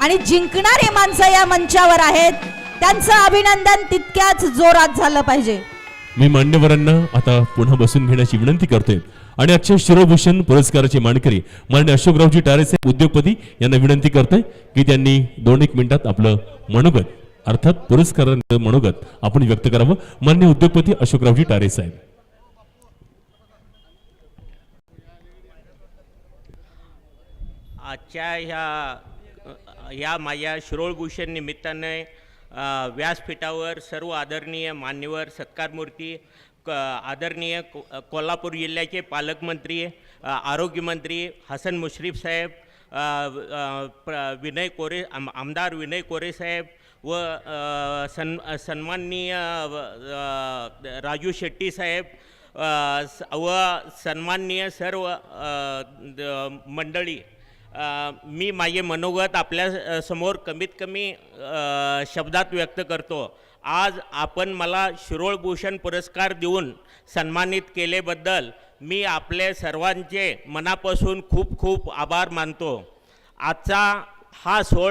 आणि जिंकणारे माणसं या मंचावर आहेत. त्यांचं अभिनंदन तितक्याच जोरात झालं पाहिजे. मी मान्यवरांना आता पुन्हा बसून घेण्याची विनंती करतोय. आणि आजच्या शिरोभूषण पुरस्काराचे मानकरी मान्य अशोकरावजी टारे साहेब उद्योगपती यांना विनंती करतोय की त्यांनी दोन एक मिनिटात आपलं मनोगत अर्थात पुरस्काराचं मनोगत आपण व्यक्त करावं. मान्य उद्योगपती अशोकरावजी टारे साहेब. आजच्या ह्या या माझ्या शिरोळभूषण निमित्ताने व्यासपीठावर सर्व आदरणीय मान्यवर सत्कारमूर्ती क आदरणीय को कोल्हापूर जिल्ह्याचे पालकमंत्री आरोग्यमंत्री हसन मुश्रीफ साहेब प्र- विनय कोरे आम आमदार विनय कोरे साहेब व सन् सन सन्माननीय राजू शेट्टी साहेब स- व सन्माननीय सर्व मंडळी मी माझे मनोगत आपल्यासमोर कमीत कमी शब्दात व्यक्त करतो. आज आपण मला शिरोळभूषण पुरस्कार देऊन सन्मानित केलेबद्दल मी आपले सर्वांचे मनापासून खूप खूप आभार मानतो. आजचा हा सोहळा